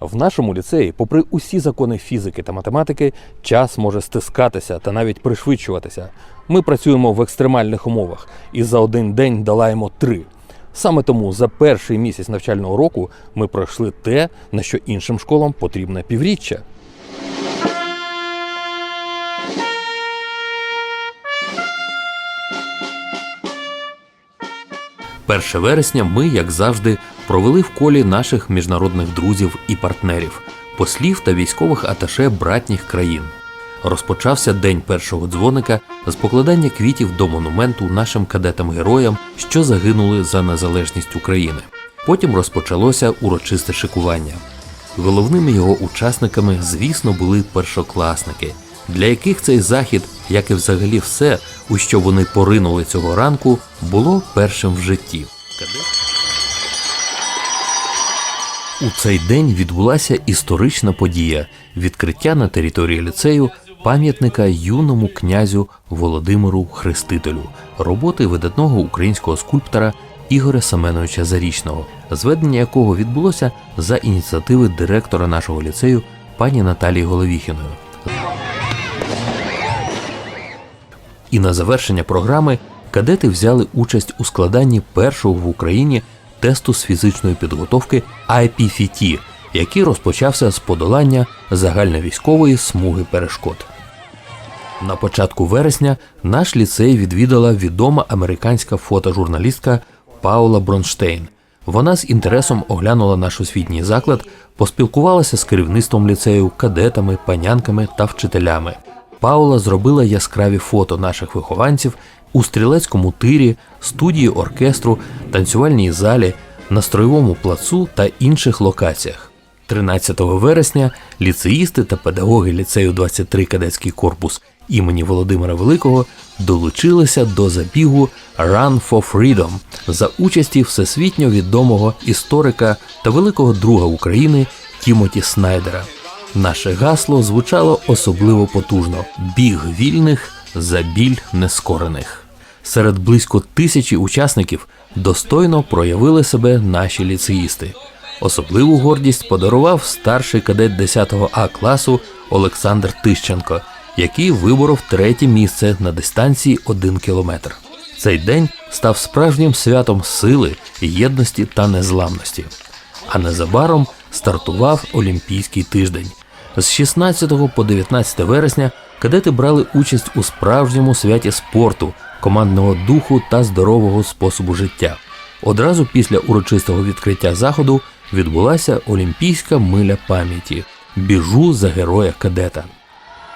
В нашому ліцеї, попри усі закони фізики та математики, час може стискатися та навіть пришвидшуватися. Ми працюємо в екстремальних умовах і за один день долаємо три. Саме тому за перший місяць навчального року ми пройшли те, на що іншим школам потрібне півріччя. Перше вересня ми, як завжди, провели в колі наших міжнародних друзів і партнерів, послів та військових аташе братніх країн. Розпочався день першого дзвоника з покладання квітів до монументу нашим кадетам-героям, що загинули за незалежність України. Потім розпочалося урочисте шикування. Головними його учасниками, звісно, були першокласники, для яких цей захід, як і взагалі все, у що вони поринули цього ранку, було першим в житті. У цей день відбулася історична подія відкриття на території ліцею пам'ятника юному князю Володимиру Хрестителю, роботи видатного українського скульптора Ігоря Семеновича Зарічного, зведення якого відбулося за ініціативи директора нашого ліцею пані Наталії Головіхіної. І на завершення програми кадети взяли участь у складанні першого в Україні тесту з фізичної підготовки IPFT, який розпочався з подолання загальновійськової смуги перешкод. На початку вересня наш ліцей відвідала відома американська фотожурналістка Паула Бронштейн. Вона з інтересом оглянула наш освітній заклад, поспілкувалася з керівництвом ліцею, кадетами, панянками та вчителями. Паула зробила яскраві фото наших вихованців у стрілецькому тирі, студії оркестру, танцювальній залі, на строєвому плацу та інших локаціях. 13 вересня ліцеїсти та педагоги ліцею 23 кадетський корпус імені Володимира Великого долучилися до забігу Run for Freedom за участі всесвітньо відомого історика та великого друга України Тімоті Снайдера. Наше гасло звучало особливо потужно: біг вільних за біль нескорених. Серед близько тисячі учасників достойно проявили себе наші ліцеїсти. Особливу гордість подарував старший кадет 10 А класу Олександр Тищенко, який виборов третє місце на дистанції 1 кілометр. Цей день став справжнім святом сили, єдності та незламності. А незабаром стартував Олімпійський тиждень. З 16 по 19 вересня кадети брали участь у справжньому святі спорту, командного духу та здорового способу життя. Одразу після урочистого відкриття заходу відбулася Олімпійська миля пам'яті Біжу за героя кадета.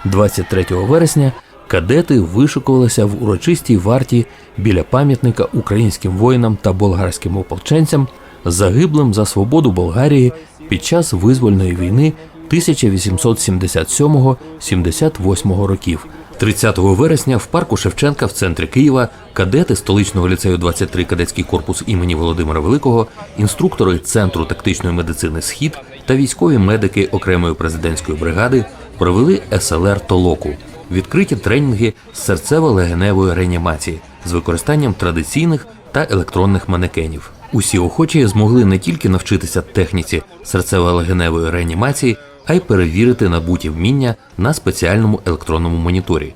23 вересня кадети вишикувалися в урочистій варті біля пам'ятника українським воїнам та болгарським ополченцям, загиблим за свободу Болгарії під час визвольної війни 1877-78 років. 30 вересня в парку Шевченка в центрі Києва кадети столичного ліцею 23 кадетський корпус імені Володимира Великого, інструктори Центру тактичної медицини Схід та військові медики окремої президентської бригади провели СЛР Толоку, відкриті тренінги з серцево-легеневої реанімації з використанням традиційних та електронних манекенів. Усі охочі змогли не тільки навчитися техніці серцево-легеневої реанімації, а й перевірити набуті вміння на спеціальному електронному моніторі.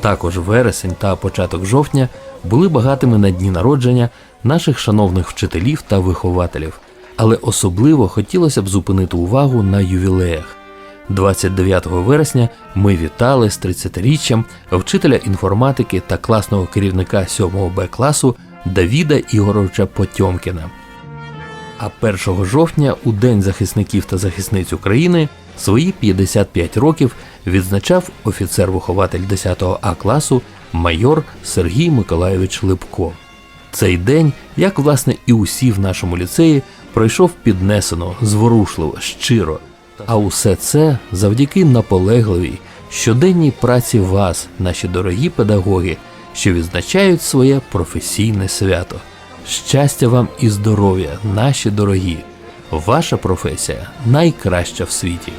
також вересень та початок жовтня були багатими на дні народження наших шановних вчителів та вихователів, але особливо хотілося б зупинити увагу на ювілеях. 29 вересня ми вітали з 30-річчям вчителя інформатики та класного керівника 7 Б класу Давіда Ігоровича Потьомкіна. А 1 жовтня, у День захисників та захисниць України, свої 55 років відзначав офіцер-вихователь 10 А класу майор Сергій Миколайович Липко. Цей день, як власне і усі в нашому ліцеї, пройшов піднесено, зворушливо, щиро. А усе це завдяки наполегливій, щоденній праці вас, наші дорогі педагоги, що відзначають своє професійне свято. Щастя вам і здоров'я, наші дорогі! Ваша професія найкраща в світі.